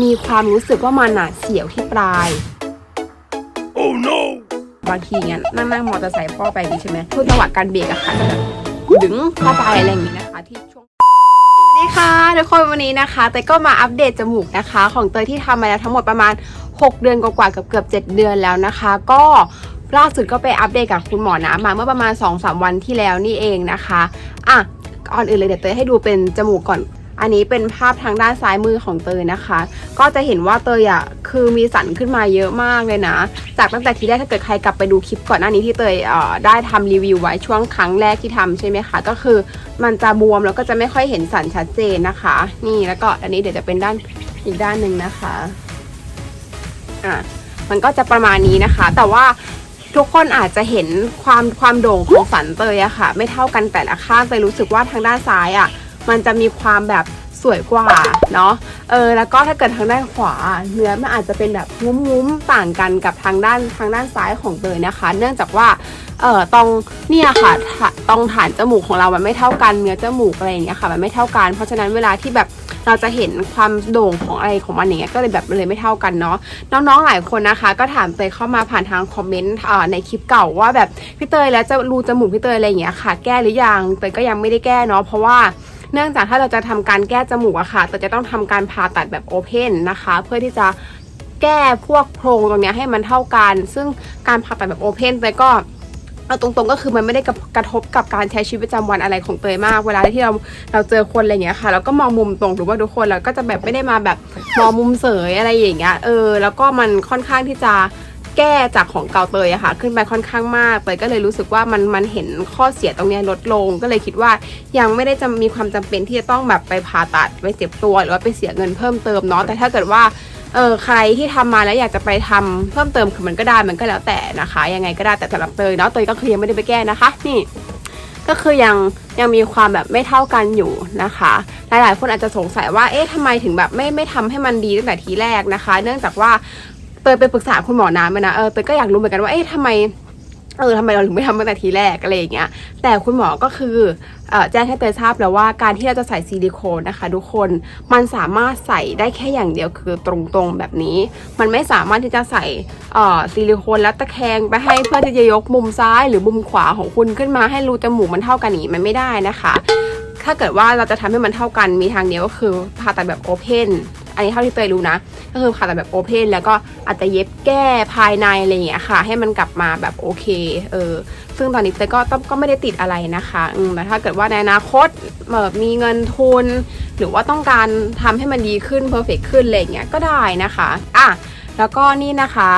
มีความรู้สึกว่ามันอะเสียวที่ปลาย Oh no! บางทีเงี้ยนั่งนั่งมอเตอร์ไซค์พ่อไปดีใช่ไหมทุกจังหวะการเบรกอะค่ะจะแบบดึงเข้าไปอะไรอย่างงี้นะคะที่ช่วงสวัสดีค่ะทุกคนวันนี้นะคะเตยก็มาอัปเดตจมูกนะคะ ของเตยที่ทำมาแล้วทั้งหมดประมาณ 6 เดือนกว่าๆเกือบเกือบ7เดือนแล้วนะคะ ก็ล่าสุดก็ไปอัปเดตกับคุณหมอนะมาเมื่อประมาณ 2-3 วันที่แล้วนี่เองนะคะอะก่อนอื่นเลยเดี๋ยวเตยให้ดูเป็นจมูกก่อน อันนี้เป็นภาพทางด้านซ้ายมือของเตยนะคะ ก็จะเห็นว่าเตยอะคือมีสันขึ้นมาเยอะมากเลยนะ จากตั้งแต่ทีแรกถ้าเกิดใครกลับไปดูคลิปก่อนหน้านี้ที่เตยเอ่อได้ทำรีวิวไว้ช่วงครั้งแรกที่ทำใช่ไหมคะก็คือมันจะบวมแล้วก็จะไม่ค่อยเห็นสันชัดเจนนะคะ นี่แล้วก็อันนี้เดี๋ยวจะเป็นด้านอีกด้านหนึ่งนะคะอะมันก็จะประมาณนี้นะคะ แต่ว่าทุกคนอาจจะเห็นความความโด่งของสันเตยอะค่ะ ไม่เท่ากันแต่ละข้างเตยรู้สึกว่าทางด้านซ้ายอะ มันจะมีความแบบสวยกว่าเนาะ เออแล้วก็ถ้าเกิดทางด้านขวาเนื้อมันอาจจะเป็นแบบงุ้มๆต่างกันกับทางด้านทางด้านซ้ายของเตยนะคะ เนื่องจากว่าเอ่อตรงเนี่ยค่ะตรงฐานจมูกของเรา มันไม่เท่ากันเนื้อจมูกอะไรอย่างเงี้ยค่ะ มันไม่เท่ากัน เพราะฉะนั้นเวลาที่แบบเราจะเห็นความโด่งของอะไรของมันอย่างเงี้ยก็เลยแบบเลยไม่เท่ากันเนาะน้องๆหลายคนนะคะ ก็ถามเตยเข้ามาผ่านทางคอมเมนต์ในคลิปเก่าว่าแบบพี่เตยแล้วจะรูจมูกพี่เตยอะไรอย่างเงี้ยค่ะ แก้หรือยังเตยก็ยังไม่ได้แก้เนาะเพราะว่า เนื่องจากถ้าเราจะทำการแก้จมูกอะค่ะเราจะต้องทำการผ่าตัดแบบโอเพนนะคะ เพื่อที่จะแก้พวกโพรงตรงนี้ให้มันเท่ากัน ซึ่งการผ่าตัดแบบโอเพนเตยก็เอาตรงๆก็คือมันไม่ได้กระทบกับการใช้ชีวิตประจำวันอะไรของเตยมาก เวลาที่เราเราเจอคนอะไรอย่างเงี้ยค่ะแล้วก็มองมุมตรงหรือว่าทุกคนเราก็จะแบบไม่ได้มาแบบมองมุมเสยอะไรอย่างเงี้ย เออ แล้วก็มันค่อนข้างที่จะ แก้จากของเก่าเตยอะค่ะ ขึ้นไปค่อนข้างมากเตยก็เลยรู้สึกว่ามันมันเห็นข้อเสียตรงเนี้ยลดลง ก็เลยคิดว่ายังไม่ได้จะมีความจำเป็นที่จะต้องแบบไปผ่าตัดไปเจ็บตัวหรือว่าไปเสียเงินเพิ่มเติมเนาะแต่ถ้าเกิดว่าเออใครที่ทำมาแล้วอยากจะไปทำเพิ่มเติมคือมันก็ได้มันก็แล้วแต่นะคะ ยังไงก็ได้แต่สำหรับเตยเนาะเตยก็คือยังไม่ได้ไปแก้นะคะ นี่ก็คือยังยังมีความแบบไม่เท่ากันอยู่นะคะ หลายๆ คนอาจจะสงสัยว่าเอ๊ะทำไมถึงแบบไม่ไม่ทำให้มันดีตั้งแต่ทีแรกนะคะ เนื่องจากว่า เตยไปปรึกษาคุณหมอน้ำมานะเออเตยก็อยากรู้เหมือนกันว่าเอ๊ะทำไมเออทำไมเราถึงไม่ทำตั้งแต่ทีแรกอะไรอย่างเงี้ยแต่คุณหมอก็คือเอ่อแจ้งให้เตยทราบแล้วว่าการที่เราจะใส่ซิลิโคนนะคะทุกคนมันสามารถใส่ได้แค่อย่างเดียวคือตรงๆแบบนี้ มันไม่สามารถที่จะใส่ซิลิโคนแล้วตะแคงไปให้เพื่อที่จะยกมุมซ้ายหรือมุมขวาของคุณขึ้นมาให้รูจมูกมันเท่ากันนี้มันไม่ได้นะคะ ถ้าเกิดว่าเราจะทำให้มันเท่ากันมีทางเดียวก็คือผ่าตัดแบบโอเพน อันนี้เท่าที่เตยรู้นะ ก็คือผ่าตัดแบบโอเพนแล้วก็อาจจะเย็บแก้ภายในอะไรอย่างเงี้ยค่ะ ให้มันกลับมาแบบโอเคเออซึ่งตอนนี้เตยก็ต้องก็ไม่ได้ติดอะไรนะคะอืมแต่ถ้าเกิดว่าในอนาคตแบบมีเงินทุน หรือว่าต้องการทำให้มันดีขึ้นเพอร์เฟกขึ้นอะไรอย่างเงี้ยก็ได้นะคะอะแล้วก็นี่นะคะ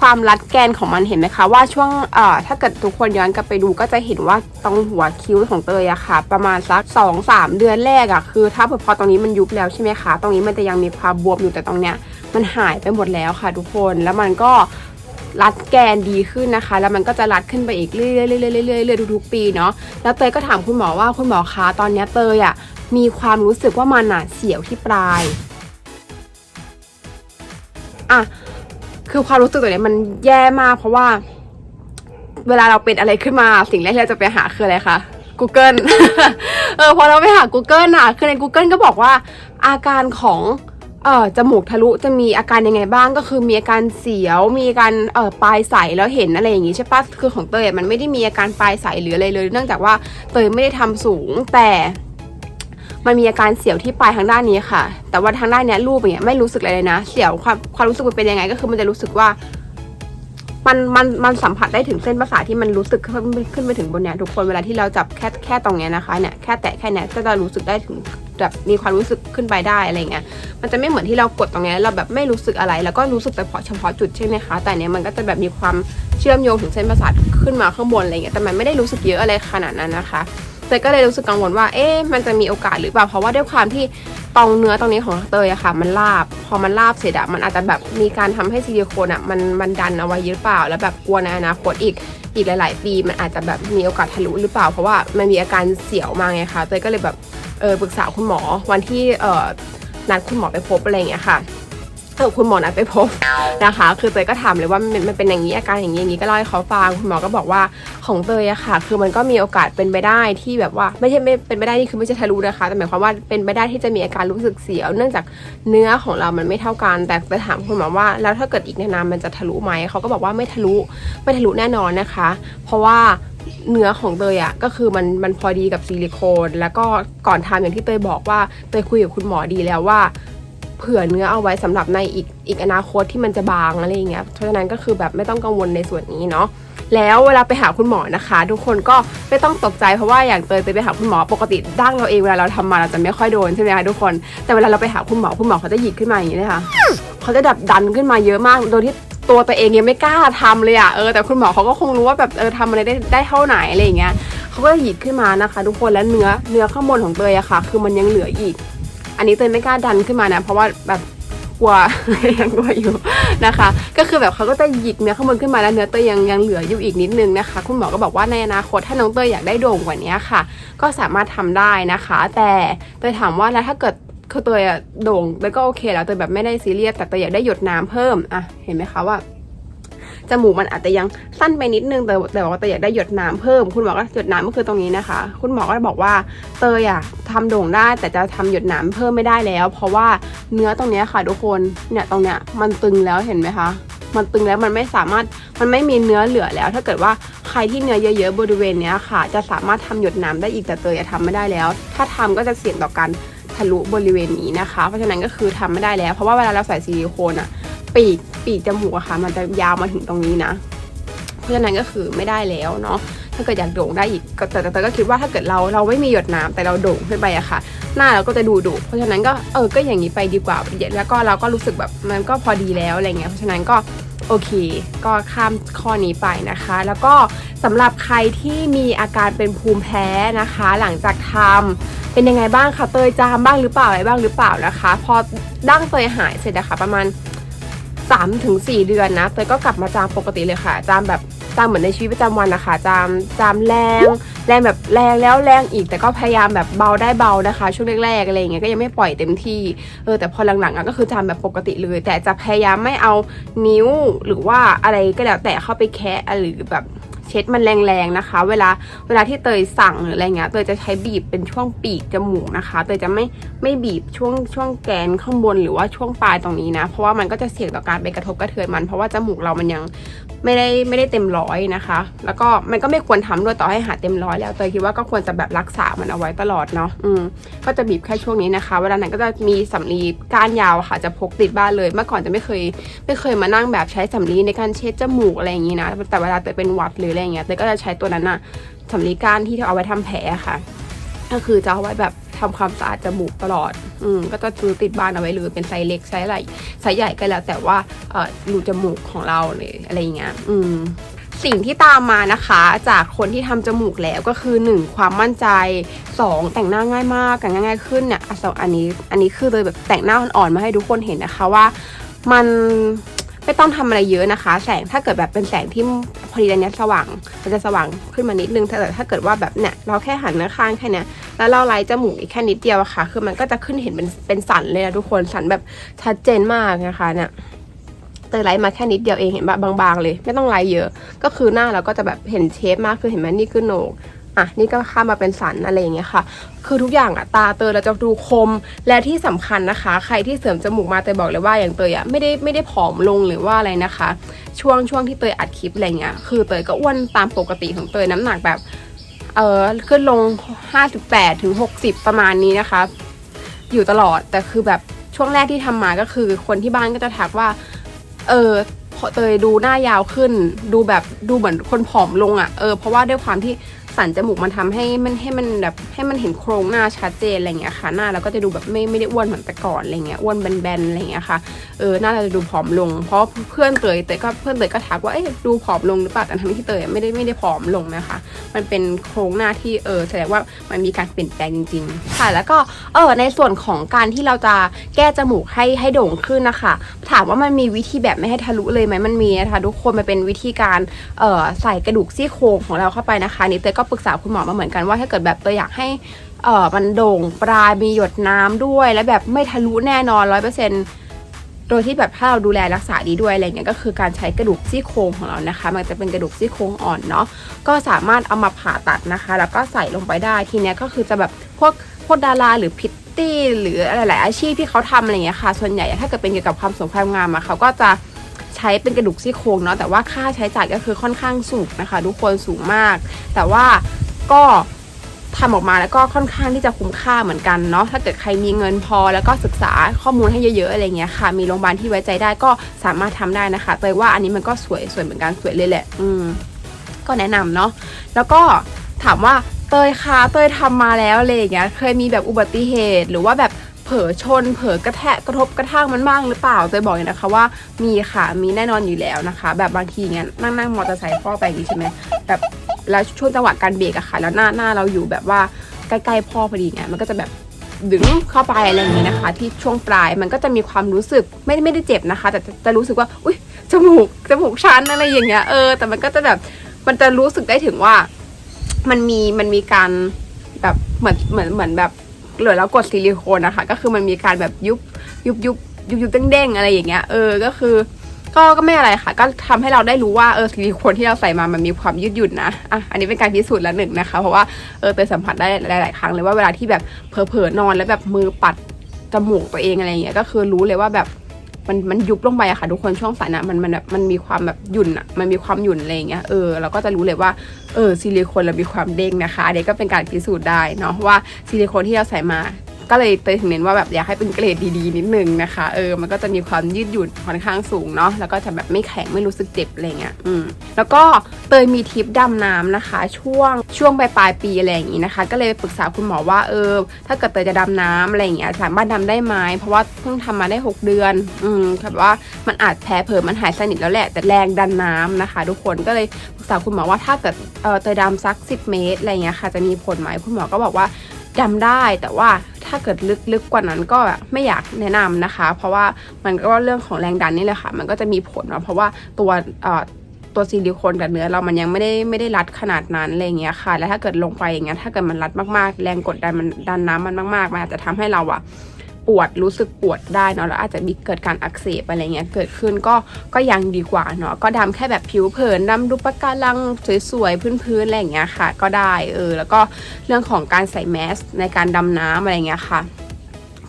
ความรัดแกนของมันเห็นไหมคะ ว่าช่วงเอ่อถ้าเกิดทุกคนย้อนกลับไปดูก็จะเห็นว่าตรงหัวคิ้วของเตยอะค่ะ ประมาณสัก2อสามเดือนแรกอะคือ ถ้าพอตรงนี้มันยุบแล้วใช่ไหมคะ ตรงนี้มันจะยังมีความบวมอยู่แต่ตรงเนี้ยมันหายไปหมดแล้วค่ะ ทุกคนแล้วมันก็รัดแกนดีขึ้นนะคะ แล้วมันก็จะรัดขึ้นไปอีกเรื่อยๆเรื่อยๆเรื่อยๆทุกๆปีเนาะแล้วเตยก็ถามคุณหมอว่าคุณหมอคะตอนเนี้ยเตยอะมีความรู้สึกว่ามันอะเสียวที่ปลายอะ คือความรู้สึกตัวนี้มันแย่มาก เพราะว่า เวลาเราเป็นอะไรขึ้นมาสิ่งแรกที่เราจะไปหาคืออะไรคะ Google เออพอเราไปหา Google อะคือใน Google ก็บอกว่า อาการของเอ่อจมูกทะลุจะมีอาการยังไงบ้างก็คือมีอาการเสียว มีอาการเอ่อปลายใสแล้วเห็นอะไรอย่างงี้ใช่ปะคือของเตยมันไม่ได้มีอาการปลายใสหรืออะไรเลย เนื่องจากว่าเตยไม่ได้ทำสูงแต่ มันมีอาการเสียวที่ปลายทางด้านนี้ค่ะ แต่ว่าทางด้านเนี้ยรูปอย่างเงี้ยไม่รู้สึกอะไรเลยนะ เสียวความความรู้สึกมันเป็นยังไงก็คือมันจะรู้สึกว่า มันมันมันสัมผัสได้ถึงเส้นประสาทที่มันรู้สึกขึ้นขึ้นไปถึงบนเนี้ยทุกคนเวลาที่เราจับแค่แค่ตรงเนี้ยนะคะเนี่ยแค่แตะแค่เนี้ยก็จะรู้สึกได้ถึงแบบมีความรู้สึกขึ้นไปได้อะไรเงี้ย มันจะไม่เหมือนที่เรากดตรงเนี้ยเราแบบไม่รู้สึกอะไร แล้วก็รู้สึกแต่เฉพาะเฉพาะจุดใช่ไหมคะ แต่เนี้ยมันก็จะแบบมีความเชื่อมโยงถึงเส้นประสาทขึ้นมาข้างบนอะไรเงี้ย แต่มันไม่ได้รู้สึกเยอะอะไรขนาดนั้นนะคะ เตยก็เลยรู้สึกกังวลว่า เอ๊ะมันจะมีโอกาสหรือเปล่า เพราะว่าด้วยความที่ตรงเนื้อตรงนี้ของเตยอะค่ะ มันลาบ พอมันลาบเสร็จอะมันอาจจะแบบมีการทำให้ซิลิโคนอะมันมันดันเอาไว้หรือเปล่า แล้วแบบกลัวในอนาคตอีกอีกหลาย ๆ ปี มันอาจจะแบบมีโอกาสทะลุหรือเปล่า เพราะว่ามันมีอาการเสียวมาไงคะเตยก็เลยแบบเออปรึกษาคุณหมอวันที่เออนัดคุณหมอไปพบอะไรอย่างเงี้ยค่ะ เออคุณหมอนัดไปพบนะคะ คือเตยก็ถามเลยว่ามันมันเป็นอย่างนี้อาการอย่างนี้อย่างนี้ก็เล่าให้เขาฟังคุณหมอก็บอกว่าของเตยอะค่ะ คือมันก็มีโอกาสเป็นไปได้ที่แบบว่าไม่ใช่ไม่เป็นไปได้นี่คือไม่ใช่ทะลุนะคะแต่หมายความว่าเป็นไปได้ที่จะมีอาการรู้สึกเสียว เนื่องจากเนื้อของเรามันไม่เท่ากัน แต่ไปถามคุณหมอว่า แล้วถ้าเกิดอีกนานๆมันจะทะลุไหมเขาก็บอกว่าไม่ทะลุไม่ทะลุแน่นอนนะคะ เพราะว่าเนื้อของเตยอะก็คือมันมันพอดีกับซิลิโคน แล้วก็ก่อนทำอย่างที่เตยบอกว่าเตยคุยกับคุณหมอดีแล้วว่า เผื่อเนื้อเอาไว้สำหรับในอีกอีกอนาคตที่มันจะบางอะไรอย่างเงี้ยเพราะฉะนั้นก็คือแบบไม่ต้องกังวลในส่วนนี้เนาะแล้วเวลาไปหาคุณหมอนะคะ ทุกคนก็ไม่ต้องตกใจเพราะว่าอย่างเตยเตยไปหาคุณหมอปกติดั้งเราเองเวลาเราทำมาเราจะไม่ค่อยโดนใช่ไหมคะทุกคนแต่เวลาเราไปหาคุณหมอคุณหมอเขาจะหยิกขึ้นมาอย่างนี้เลยค่ะเขาจะดับดันขึ้นมาเยอะมากโดยที่ตัวตัวเองยังไม่กล้าทำเลยอะเออแต่คุณหมอเขาก็คงรู้ว่าแบบเออทำอะไรได้ได้เท่าไหนอะไรอย่างเงี้ยเขาก็จะหยิกขึ้นมานะคะ ทุกคนแล้วเนื้อเนื้อข้างบนของเตยอะค่ะ คือมันยังเหลืออีก อันนี้เตยไม่กล้าดันขึ้นมานะ เพราะว่าแบบกลัวยังกลัวอยู่นะคะ ก็คือแบบเขาก็จะหยิกเนื้อข้างบนขึ้นมาแล้วเนื้อเตยยังยังเหลืออยู่อีกนิดนึงนะคะ คุณหมอก็บอกว่าในอนาคตถ้าน้องเตยอยากได้โด่งกว่านี้ค่ะ ก็สามารถทำได้นะคะ แต่เตยถามว่าแล้วถ้าเกิดคือเตยอะโด่งเตยก็โอเคแล้วเตยแบบไม่ได้ซีเรียสแต่เตยอยากได้หยดน้ำเพิ่มอะเห็นไหมคะว่า จมูกมันอาจจะยังสั้นไปนิดนึงแต่แต่ว่าเตยอยากได้หยดน้ำเพิ่ม คุณหมอก็หยดน้ำก็คือตรงนี้นะคะ คุณหมอก็บอกว่าเตยอะทำโด่งได้แต่จะทำหยดน้ำเพิ่มไม่ได้แล้ว เพราะว่าเนื้อตรงนี้ค่ะทุกคนเนี่ยตรงเนี้ยมันตึงแล้วเห็นไหมคะมันตึงแล้วมันไม่สามารถมันไม่มีเนื้อเหลือแล้ว ถ้าเกิดว่าใครที่เนื้อเยอะๆบริเวณเนี้ยค่ะ จะสามารถทำหยดน้ำได้อีกแต่เตยอะทำไม่ได้แล้ว ถ้าทำก็จะเสี่ยงต่อการทะลุบริเวณนี้นะคะ เพราะฉะนั้นก็คือทำไม่ได้แล้ว เพราะว่าเวลาเราใส่ซิลิโคนอะปีก ปีกจมูกอะค่ะ มันจะยาวมาถึงตรงนี้นะ เพราะฉะนั้นก็คือไม่ได้แล้วเนาะถ้าเกิดอยากโด่งได้อีกก็แต่แต่ก็คิดว่าถ้าเกิดเราเราไม่มีหยดน้ำแต่เราโด่งขึ้นไปอะค่ะ หน้าเราก็จะดูดุเพราะฉะนั้นก็เออก็อย่างนี้ไปดีกว่าแล้วก็เราก็รู้สึกแบบมันก็พอดีแล้วอะไรเงี้ยเพราะฉะนั้นก็โอเค ก็ข้ามข้อนี้ไปนะคะ แล้วก็สำหรับใครที่มีอาการเป็นภูมิแพ้นะคะ หลังจากทำเป็นยังไงบ้างคะเตยจามบ้างหรือเปล่าอะไรบ้างหรือเปล่านะคะ พอดั้งเตยหายเสร็จนะคะประมาณ สามถึงสี่เดือนนะเตยก็กลับมาจามปกติเลยค่ะ จามแบบจามเหมือนในชีวิตประจำวันนะคะจามจามแรงแรงแบบแรงแล้วแรงอีก แต่ก็พยายามแบบเบาได้เบานะคะ ช่วงแรกๆอะไรอย่างเงี้ยก็ยังไม่ปล่อยเต็มที่เออแต่พอหลังๆก็คือจามแบบปกติเลย แต่จะพยายามไม่เอานิ้วหรือว่าอะไรก็แล้วแต่เข้าไปแคะหรือแบบ เช็ดมันแรงๆนะคะ เวลาเวลาที่เตยสั่งหรืออะไรเงี้ยเตยจะใช้บีบเป็นช่วงปีกจมูกนะคะ เตยจะไม่ไม่บีบช่วงช่วงแกนข้างบนหรือว่าช่วงปลายตรงนี้นะ เพราะว่ามันก็จะเสี่ยงต่อการไปกระทบกระเทือนมัน เพราะว่าจมูกเรามันยังไม่ได้ไม่ได้เต็มร้อยนะคะ แล้วก็มันก็ไม่ควรทำด้วยต่อให้หาเต็มร้อยแล้วเตยคิดว่าก็ควรจะแบบรักษามันเอาไว้ตลอดเนาะอืมก็จะบีบแค่ช่วงนี้นะคะ เวลาไหนก็จะมีสำลีก้านยาวค่ะจะพกติดบ้านเลย เมื่อก่อนจะไม่เคย ไม่เคยมานั่งแบบใช้สำลีในการเช็ดจมูกอะไรอย่างนี้นะแต่เวลาเตยเป็นหวัดหรืออะไรเงี้ยเตยก็จะใช้ตัวนั้นอะสำลีก้านที่เอาไว้ทำแผลค่ะ ก็คือจะเอาไว้แบบทำความสะอาดจมูกตลอด อืมก็จะซื้อติดบ้านเอาไว้เลยเป็นไซส์เล็กไซส์ใหญ่ไซส์ใหญ่ก็แล้ว แต่ว่าเออรูจมูกของเราเลยอะไรอย่างเงี้ย อืมสิ่งที่ตามมานะคะจากคนที่ทำจมูกแล้วก็คือ 1 ความมั่นใจ 2 แต่งหน้าง่ายมากแต่งง่ายขึ้นเนี่ยอันนี้อันนี้คือเลยแบบแต่งหน้าอ่อนๆมาให้ทุกคนเห็นนะคะว่ามัน ไม่ต้องทำอะไรเยอะนะคะ แสงถ้าเกิดแบบเป็นแสงที่พอดีอันเนี้ยสว่างมันจะสว่างขึ้นมานิดนึงแต่ถ้าเกิดว่าแบบเนี่ยเราแค่หันหน้าข้างแค่นี้แล้วเราไล่จมูกอีกแค่นิดเดียวค่ะ คือมันก็จะขึ้นเห็นเป็นเป็นสันเลยนะทุกคนสันแบบชัดเจนมากนะคะเนี่ยเตยไลท์มาแค่นิดเดียวเองเห็นปะบางๆเลย ไม่ต้องไลท์เยอะ ก็คือหน้าเราก็จะแบบเห็นเชฟมากคือเห็นไหมนี่คือโหนก อะนี่ก็ข้ามมาเป็นสันอะไรอย่างเงี้ยค่ะ คือทุกอย่างอะตาเตยเราจะดูคมและที่สำคัญนะคะ ใครที่เสริมจมูกมาเตยบอกเลยว่าอย่างเตยอะไม่ได้ไม่ได้ผอมลงหรือว่าอะไรนะคะ ช่วงช่วงที่เตยอัดคลิปอะไรเงี้ยคือเตยก็อ้วนตามปกติของเตยน้ำหนักแบบเออขึ้นลง 58ถึง60 ประมาณนี้นะคะ อยู่ตลอดแต่คือแบบช่วงแรกที่ทำมาก็คือคนที่บ้านก็จะทักว่า เออพอเตยดูหน้ายาวขึ้น ดูแบบดูเหมือนคนผอมลงอะ่ะเออเพราะว่าด้วยความที่ สันจมูกมันทำให้มันให้มันแบบให้มันเห็นโครงหน้าชัดเจนอะไรเงี้ยค่ะ หน้าเราก็จะดูแบบไม่ไม่ได้อ้วนเหมือนแต่ก่อนอะไรเงี้ยอ้วนแบนๆอะไรเงี้ยค่ะเออหน้าเราจะดูผอมลง เพราะเพื่อนเตยเตยก็เพื่อนเตยก็ทักว่าเอ๊ะดูผอมลงหรือเปล่าแต่ทั้งที่เตยไม่ได้ไม่ได้ผอมลงนะคะ มันเป็นโครงหน้าที่เออแสดงว่ามันมีการเปลี่ยนแปลงจริง ๆ ค่ะแล้วก็เออในส่วนของการที่เราจะแก้จมูกให้ให้โด่งขึ้นนะคะ ถามว่ามันมีวิธีแบบไม่ให้ทะลุเลยไหมมันมีนะคะทุกคนมันเป็นวิธีการเออใส่กระดูกซี่โครงของเราเข้าไปนะคะนี่เตยก็ปรึกษาคุณหมอมาเหมือนกันว่าถ้าเกิดแบบเตยอยากให้เออมันโด่งปลายมีหยดน้ำด้วย และแบบไม่ทะลุแน่นอนร้อยเปอร์เซ็นต์โดยที่แบบถ้าเราดูแลรักษาดีด้วยอะไรเงี้ยก็คือการใช้กระดูกซี่โครงของเรานะคะ มันจะเป็นกระดูกซี่โครงอ่อนเนาะก็สามารถเอามาผ่าตัดนะคะ แล้วก็ใส่ลงไปได้ทีเนี้ยก็คือจะแบบพวกพวกดาราหรือพิตตี้หรือหลายๆอาชีพที่เขาทำอะไรเงี้ยค่ะ ส่วนใหญ่ถ้าเกิดเป็นเกี่ยวกับความสวยความงามอะเขาก็จะ ใช้เป็นกระดูกซี่โครงเนาะแต่ว่าค่าใช้จ่ายก็คือค่อนข้างสูงนะคะ ทุกคนสูงมาก แต่ว่าก็ทำออกมาแล้วก็ค่อนข้างที่จะคุ้มค่าเหมือนกันเนาะถ้าเกิดใครมีเงินพอแล้วก็ศึกษาข้อมูลให้เยอะๆอะไรเงี้ยค่ะ มีโรงพยาบาลที่ไว้ใจได้ก็สามารถทำได้นะคะเตยว่าอันนี้มันก็สวยสวยเหมือนกันสวยเลยแหละ อืมก็แนะนำเนาะแล้วก็ถามว่าเตยคะเตยทำมาแล้วอะไรอย่างเงี้ยเคยมีแบบอุบัติเหตุหรือว่าแบบ เผลอชน เผลอกระแทกกระทบกระทั่งมันบ้างหรือเปล่าเตยบอกเลยนะคะว่ามีค่ะมีแน่นอนอยู่แล้วนะคะ แบบบางทีเงี้ยนั่งนั่งมอเตอร์ไซค์พ่อไปอย่างงี้ใช่ไหมแบบแล้วช่วงจังหวะการเบรกอะค่ะ แล้วหน้าหน้าเราอยู่แบบว่าใกล้ๆพ่อพอดีเงี้ยมันก็จะแบบดึงเข้าไปอะไรอย่างงี้นะคะ ที่ช่วงปลายมันก็จะมีความรู้สึกไม่ไม่ได้เจ็บนะคะ แต่จะจะรู้สึกว่าอุ้ยจมูกจมูกชันอะไรอย่างเงี้ยเออแต่มันก็จะแบบมันจะรู้สึกได้ถึงว่า มันมีมันมีการแบบเหมือนเหมือนเหมือนแบบ หลือแล้วกดซิลิโคนนะคะ ก็คือมันมีการแบบยุบยุบยุบยุบยุบเด้งๆอะไรอย่างเงี้ยเออก็คือก็ก็ไม่อะไรค่ะ ก็ทำให้เราได้รู้ว่าเออซิลิโคนที่เราใส่มามันมีความยืดหยุ่นนะอะอันนี้เป็นการพิสูจน์ละหนึ่งนะคะ เพราะว่าเออเตยสัมผัสได้หลาย ๆ ครั้งเลยว่าเวลาที่แบบเผลอๆนอนแล้วแบบมือปัดจมูกตัวเองอะไรอย่างเงี้ยก็คือรู้เลยว่าแบบ มันมันยุบลงไปอะค่ะทุกคนช่วงสันนะมันมันแบบมันมีความแบบหยุ่นอะมันมีความหยุ่นอะไรเงี้ยเออเราก็จะรู้เลยว่าเออซิลิโคนเรามีความเด้งนะคะเด็กก็เป็นการพิสูจน์ได้เนาะว่าซิลิโคนที่เราใส่มา ก็เลยเตยถึงเน้นว่าแบบอยากให้เป็นเกรดดีๆนิดนึงนะคะเออมันก็จะมีความยืดหยุ่นค่อนข้างสูงเนาะแล้วก็จะแบบไม่แข็งไม่รู้สึกเจ็บอะไรเงี้ยอืมแล้วก็เตยมีทริปดำน้ำนะคะ ช่วงช่วงปลายปลายปีอะไรอย่างงี้นะคะ ก็เลยปรึกษาคุณหมอว่าเออถ้าเกิดเตยจะดำน้ำอะไรอย่างเงี้ยสามารถดำได้ไหมเพราะว่าเพิ่งทำมาได้ 6 เดือนอืมแบบว่ามันอาจแผลเผลอมันหายสนิทแล้วแหละ แต่แรงดันน้ำนะคะ ทุกคนก็เลยปรึกษาคุณหมอว่าถ้าเกิดเออเตยดำสัก 10 เมตรอะไรเงี้ยค่ะจะมีผลไหมคุณหมอก็บอกว่า ดำได้แต่ว่าถ้าเกิดลึกๆกกว่านั้นก็ไม่อยากแนะนำนะคะ เพราะว่ามันก็เรื่องของแรงดันนี่แหละค่ะ มันก็จะมีผลเนาะเพราะว่าตัวตัวซิลิโคนกับเนื้อเรามันยังไม่ได้ไม่ได้รัดขนาดนั้นอะไรเงี้ยค่ะ แล้วถ้าเกิดลงไปอย่างเงี้ยถ้าเกิดมันรัดมากๆ แรงกดดันมันดันน้ำมันมากๆมันอาจจะทำให้เราอะ ปวดรู้สึกปวดได้เนาะแล้วอาจจะมีเกิดการอักเสบอะไรเงี้ยเกิดขึ้นก็ก็ยังดีกว่าเนาะก็ดำแค่แบบผิวเผินดำดูปะการังสวยๆพื้นๆอะไรอย่างเงี้ยค่ะ ก็ได้เออแล้วก็เรื่องของการใส่แมสในการดำน้ำอะไรเงี้ยค่ะ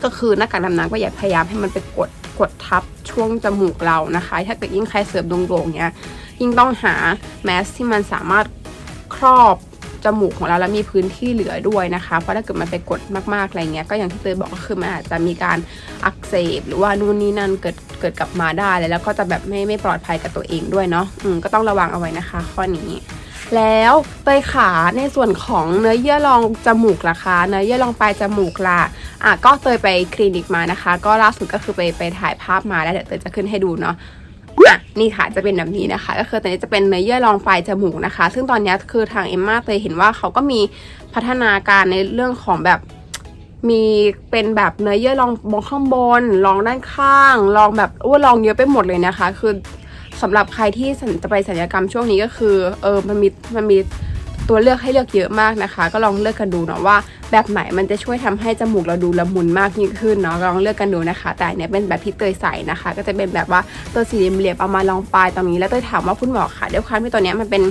ก็คือหน้ากากดำน้ำก็อย่าพยายามให้มันไปกดกดทับช่วงจมูกเรานะคะ ถ้าเกิดยิ่งใครเสิร์ฟโด่งๆเนี้ยยิ่งต้องหาแมสที่มันสามารถครอบ จมูกของเราแล้วมีพื้นที่เหลือด้วยนะคะ เพราะถ้าเกิดมันไปกดมากๆอะไรเงี้ยก็อย่างที่เตยบอกก็คือมันอาจจะมีการอักเสบ หรือว่านู่นนี่นั่นเกิดเกิดกลับมาได้แล้วก็จะแบบไม่ไม่ปลอดภัยกับตัวเองด้วยเนาะอืมก็ต้องระวังเอาไว้นะคะ ข้อนี้แล้วเตยขาในส่วนของเนื้อเยื่อรองจมูกล่ะคะเนื้อเยื่อรองปลายจมูกล่ะอะก็เตยไปคลินิกมานะคะ ก็ล่าสุดก็คือไปไปถ่ายภาพมาแล้วเดี๋ยวเตยจะขึ้นให้ดูเนาะ อะนี่ค่ะจะเป็นแบบนี้นะคะ ก็คือตอนนี้จะเป็นเนื้อเยื่อรองปลายจมูกนะคะ ซึ่งตอนนี้คือทางเอมมาเคยเห็นว่าเขาก็มีพัฒนาการในเรื่องของแบบมีเป็นแบบเนื้อเยื่อรองบนข้างบนรองด้านข้างรองแบบโอ้รองเยอะไปหมดเลยนะคะ คือสำหรับใครที่สัญจะไปศัลยกรรมช่วงนี้ก็คือเออมันมีมันมี ตัวเลือกให้เลือกเยอะมากนะคะ ก็ลองเลือกกันดูเนาะว่า แบบไหนมันจะช่วยทำให้จมูกเราดูละมุนมากยิ่งขึ้นเนาะลองเลือกกันดูนะคะ แต่เนี้ยเป็นแบบที่เตยใส่นะคะ ก็จะเป็นแบบว่าตัวสี่เหลี่ยมเอามาลองปลายตรงนี้แล้วเตยถามว่าคุณหมอค่ะด้วยความที่ตัวเนี้ยมันเป็น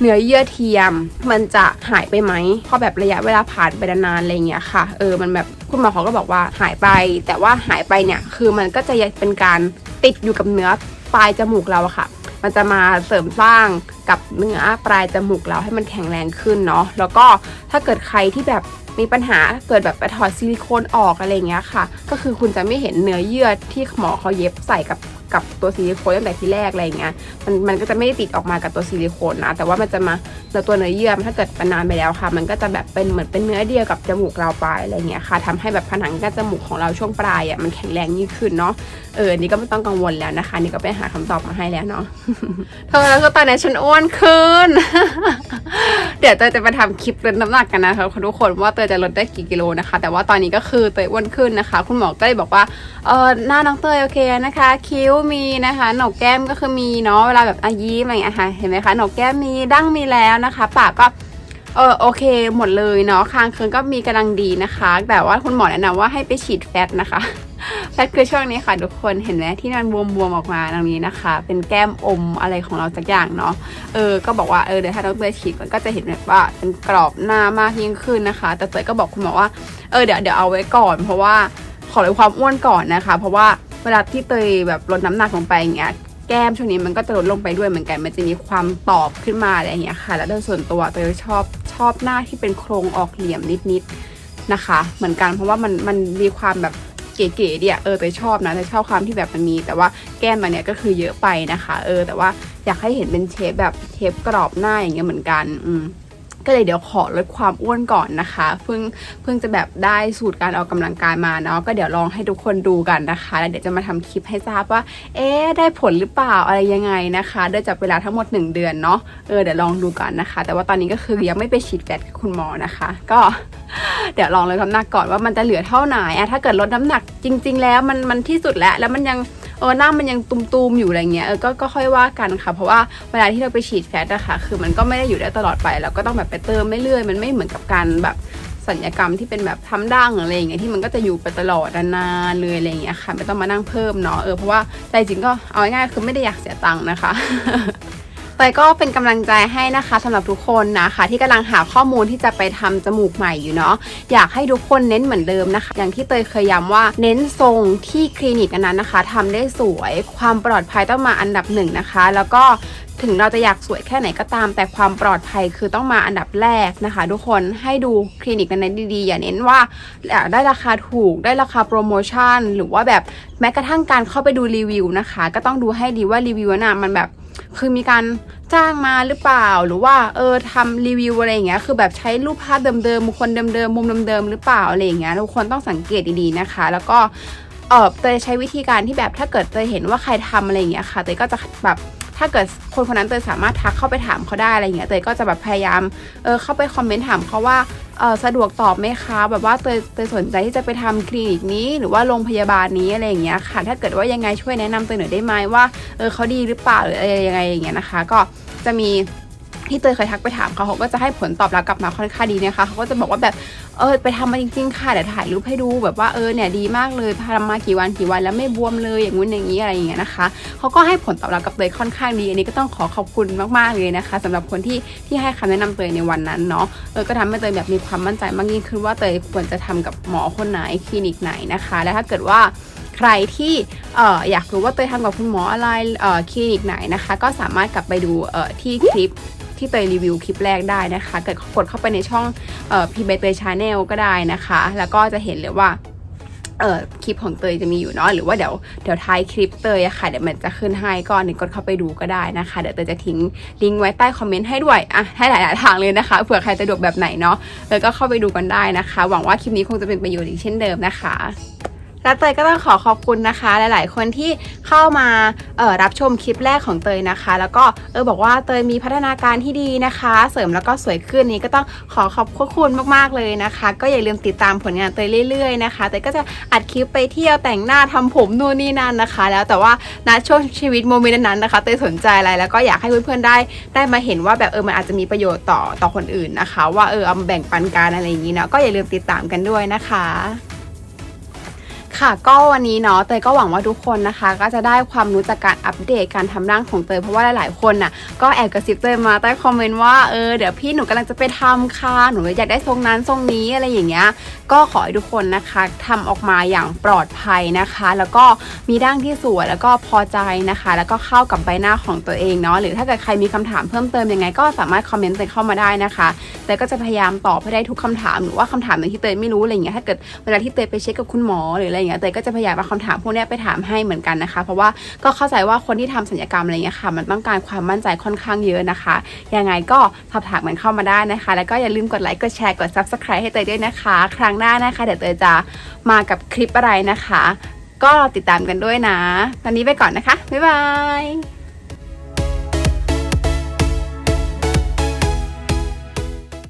เนื้อเยื่อเทียมมันจะหายไปไหมพอแบบระยะเวลาผ่านไปนานๆอะไรเงี้ยค่ะ เออมันแบบคุณหมอเขาก็บอกว่าหายไป แต่ว่าหายไปเนี่ยคือมันก็จะเป็นการติดอยู่กับเนื้อ ปลายจมูกเราอะค่ะ มันจะมาเสริมสร้างกับเนื้อปลายจมูกเราให้มันแข็งแรงขึ้นเนาะแล้วก็ถ้าเกิดใครที่แบบมีปัญหาเกิดแบบไปถอดซิลิโคนออกอะไรเงี้ยค่ะ ก็คือคุณจะไม่เห็นเนื้อเยื่อที่หมอเขาเย็บใส่กับ กับตัวซิลิโคนตั้งแต่ที่แรกอะไรเงี้ยมันมันก็จะไม่ได้ติดออกมากับตัวซิลิโคนนะแต่ว่ามันจะมาในตัวเนื้อเยื่อถ้าเกิดมันนานไปแล้วค่ะ มันก็จะแบบเป็นเหมือนเป็นเนื้อเดียวกับจมูกเราไปอะไรเงี้ยค่ะทำให้แบบผนังกั้นจมูกของเราช่วงปลายอะมันแข็งแรงยิ่งขึ้นเนาะเออนี่ก็ไม่ต้องกังวลแล้วนะคะ นี่ก็ไปหาคำตอบมาให้แล้วเนาะเธอแล้วก็ตอนนี้ฉันอ้วนขึ้น เดี๋ยวเตยจะไปทำคลิปลดน้ำหนักกันนะคะทุกคนว่าเตยจะลดได้กี่กิโลนะคะ แต่ว่าตอนนี้ก็คือเตยอ้วนขึ้นนะคะ คุณหมอก็เลยบอกว่าเออหน้าน้องเตยโอเคนะคะ คิ้วมีนะคะหนกแก้มก็คือมีเนาะเวลาแบบอายิ้มอะไรอย่างเงี้ยค่ะเห็นไหมคะหนกแก้มมีดั้งมีแล้วนะคะ ปากก็เออโอเคหมดเลยเนาะคางเคิงก็มีกำลังดีนะคะ แต่ว่าคุณหมอแนะนำว่าให้ไปฉีดแฟตนะคะแพทคือช่วงนี้ค่ะทุกคนเห็นไหมที่มันบวมๆออกมาตรงนี้นะคะ เป็นแก้มอมอะไรของเราสักอย่างเนาะเออก็บอกว่าเออเดี๋ยวถ้าดรฉีดมันก็จะเห็นแบบว่าเป็นกรอบหน้ามากยิ่งขึ้นนะคะ แต่เตยก็บอกคุณหมอว่าเออเดี๋ยวเดี๋ยวเอาไว้ก่อน เพราะว่าขอลดความอ้วนก่อนนะคะ เพราะว่า เวลาที่เตยแบบลดน้ำหนักลงไปอย่างเงี้ยแก้มช่วงนี้มันก็จะลดลงไปด้วยเหมือนกันมันจะมีความตอบขึ้นมาอะไรอย่างเงี้ยค่ะ แล้วโดยส่วนตัวเตยชอบชอบหน้าที่เป็นโครงออกเหลี่ยมนิดๆนะคะ เหมือนกันเพราะว่ามันมันมีความแบบเก๋ๆเดียเออแต่ชอบนะแต่ชอบความที่แบบมันมี แต่ว่าแก้มมันเนี่ยก็คือเยอะไปนะคะ เออ แต่ว่าอยากให้เห็นเป็นเชฟแบบเชฟกรอบหน้าอย่างเงี้ยเหมือนกัน อืม ก็เลยเดี๋ยวขอลดความอ้วนก่อนนะคะเพิ่งเพิ่งจะแบบได้สูตรการออกกำลังกายมาเนาะก็เดี๋ยวลองให้ทุกคนดูกันนะคะแล้วเดี๋ยวจะมาทำคลิปให้ทราบว่า เอ๊ได้ผลหรือเปล่าอะไรยังไงนะคะโดยจับเวลาทั้งหมด 1 เดือนเนาะเออเดี๋ยวลองดูกันนะคะ แต่ว่าตอนนี้ก็คือยังไม่ไปฉีดแฟตกับคุณหมอนะคะ ก็เดี๋ยวลองเลยน้ำหนักก่อนว่ามันจะเหลือเท่าไหนอะถ้าเกิดลดน้ำหนักจริง ๆ แล้วมันมันที่สุดแล้วแล้วมันยัง เออหน้ามันยังตุมๆอยู่อะไรเงี้ยเออก็ก็ค่อยว่ากันค่ะ เพราะว่าเวลาที่เราไปฉีดแฟตอะค่ะคือมันก็ไม่ได้อยู่ได้ตลอดไปเราก็ต้องแบบไปเติมเรื่อยๆมันไม่เหมือนกับการแบบสัญญกรรมที่เป็นแบบทำดั้งอะไรอย่างเงี้ยที่มันก็จะอยู่ไปตลอดนานๆเลยอะไรอย่างเงี้ยค่ะไม่ต้องมานั่งเพิ่มเนาะเออเพราะว่าใจจริงก็เอาง่ายๆคือไม่ได้อยากเสียตังค์นะคะ เตยก็เป็นกำลังใจให้นะคะสำหรับทุกคนนะคะ ที่กำลังหาข้อมูลที่จะไปทำจมูกใหม่อยู่เนาะอยากให้ทุกคนเน้นเหมือนเดิมนะคะ อย่างที่เตยเคยย้ำว่าเน้นทรงที่คลินิกอันนั้นนะคะทำได้สวยความปลอดภัยต้องมาอันดับหนึ่งนะคะ แล้วก็ถึงเราจะอยากสวยแค่ไหนก็ตาม แต่ความปลอดภัยคือต้องมาอันดับแรกนะคะ ทุกคนให้ดูคลินิกนั้นดีๆ อย่าเน้นว่าอยากได้ราคาถูกได้ราคาโปรโมชั่น หรือว่าแบบแม้กระทั่งการเข้าไปดูรีวิวนะคะ ก็ต้องดูให้ดีว่ารีวิวน่ะมันแบบ คือมีการจ้างมาหรือเปล่า หรือว่าเออทำรีวิวอะไรอย่างเงี้ย คือแบบใช้รูปภาพเดิมๆบุคคลเดิมๆมุมเดิมๆหรือเปล่าอะไรอย่างเงี้ยทุกคนต้องสังเกตดีๆนะคะ แล้วก็เออเตยใช้วิธีการที่แบบถ้าเกิดเตยเห็นว่าใครทำอะไรอย่างเงี้ยค่ะเตยก็จะแบบ ถ้าเกิดคนคนนั้นเตยสามารถทักเข้าไปถามเขาได้อะไรอย่างเงี้ยเตยก็จะแบบพยายามเออเข้าไปคอมเมนต์ถามเขาว่าเออสะดวกตอบไหมคะแบบว่าเตยเตยสนใจที่จะไปทำคลินิกนี้หรือว่าโรงพยาบาลนี้อะไรอย่างเงี้ยค่ะ ถ้าเกิดว่ายังไงช่วยแนะนำเตยหน่อยได้ไหมว่าเออเขาดีหรือเปล่าหรืออะไรยังไงอย่างเงี้ยนะคะ ก็จะมี ที่เตยเคยทักไปถามเขาเขาก็จะให้ผลตอบรับกลับมาค่อนข้างดีนะคะเขาก็จะบอกว่าแบบเออไปทำมาจริงๆค่ะเดี๋ยวถ่ายรูปให้ดูแบบว่าเออเนี่ยดีมากเลยทำมากี่วันกี่วันแล้วไม่บวมเลยอย่างงู้นอย่างนี้อะไรอย่างเงี้ยนะคะเขาก็ให้ผลตอบรับกับเตยค่อนข้างดีอันนี้ก็ต้องขอขอบคุณมากๆเลยนะคะสำหรับคนที่ที่ให้คำแนะนำเตยในวันนั้นเนาะเออก็ทำให้เตยแบบมีความมั่นใจมากยิ่งขึ้นว่าเตยควรจะทำกับหมอคนไหนคลินิกไหนนะคะ และถ้าเกิดว่าใครที่เอ่ออยากรู้ว่าเตยทำกับคุณหมออะไรเอ่อคลินิกไหนนะคะ ก็สามารถกลับไปดูที่คลิป ที่เตยรีวิวคลิปแรกได้นะคะ เกิดกดเข้าไปในช่องออพีเบเตยชาแนลก็ได้นะคะ แล้วก็จะเห็นเลยว่าเอ่อคลิปของเตยจะมีอยู่เนาะหรือว่าเดี๋ยวเดี๋ยวท้ายคลิปเตยอะค่ะเดี๋ยวมันจะขึ้นให้ก็หนึ่กดเข้าไปดูก็ได้นะคะ เดี๋ยวเตยจะทิ้งลิงก์ไว้ใต้คอมเมนต์ให้ด้วยอะให้หลายๆทางเลยนะคะเผื่อใครสะดวกแบบไหนเนาะแล้วก็เข้าไปดูกันได้นะคะ หวังว่าคลิปนี้คงจะเป็นประโยชน์อีกเช่นเดิมนะคะ และเตยก็ต้องขอขอบคุณนะคะ หลาย ๆ คนที่เข้ามาออรับชมคลิปแรกของเตยนะคะ แล้วก็เออบอกว่าเตยมีพัฒนาการที่ดีนะคะ เสริมแล้วก็สวยขึ้นนี้ก็ต้องขอขอบคุณมาก ๆ เลยนะคะ ก็อย่าลืมติดตามผลงานเตยเรื่อย ๆ นะคะเตยก็จะอัดคลิปไปเที่ยวแต่งหน้าทำผมนู่นนี่นั่นนะคะ แล้วแต่ว่าณช่วงชีวิตโมเมนต์นั้นนะคะเตยสนใจอะไรแล้วก็อยากให้เพื่อน ๆ ได้ได้มาเห็นว่าแบบเออมันอาจจะมีประโยชน์ต่อต่อคนอื่นนะคะ ว่าเออเอามาแบ่งปันกันอะไรอย่างนี้นะก็อย่าลืมติดตามกันด้วยนะคะ ค่ะก็วันนี้เนาะเตยก็หวังว่าทุกคนนะคะ ก็จะได้ความรู้จากการอัปเดตการทำร่างของเตยเพราะว่าหลายๆคนน่ะก็แอบกระซิบเตยมาใต้คอมเมนต์ว่าเออเดี๋ยวพี่หนูกำลังจะไปทำค่ะหนูอยากได้ทรงนั้นทรงนี้อะไรอย่างเงี้ยก็ขอให้ทุกคนนะคะทำออกมาอย่างปลอดภัยนะคะ แล้วก็มีร่างที่สวยแล้วก็พอใจนะคะ แล้วก็เข้ากับใบหน้าของตัวเองเนาะหรือถ้าเกิดใครมีคำถามเพิ่มเติมยังไงก็สามารถคอมเมนต์เตยเข้ามาได้นะคะเตยก็จะพยายามตอบให้ได้ทุกคำถามหรือว่าคำถามไหนที่เตยไม่รู้อะไรอย่างเงี้ยถ้าเกิดเวลาที่เตยไปเช็คกับคุณหมอหรืออะไรเงี้ยเตยก็จะพยายามเอาคำถามพวกนี้ไปถามให้เหมือนกันนะคะ เพราะว่าก็เข้าใจว่าคนที่ทำสัญญกรรมอะไรเงี้ยค่ะ มันต้องการความมั่นใจค่อนข้างเยอะนะคะ ยังไงก็สอบถามมันเข้ามาได้นะคะ แล้วก็อย่าลืมกดไลค์กดแชร์กด subscribe ให้เตยด้วยนะคะ ครั้งหน้านะคะเดี๋ยวเตยจะมากับคลิปอะไรนะคะ ก็รอติดตามกันด้วยนะ ตอนนี้ไปก่อนนะคะบ๊ายบาย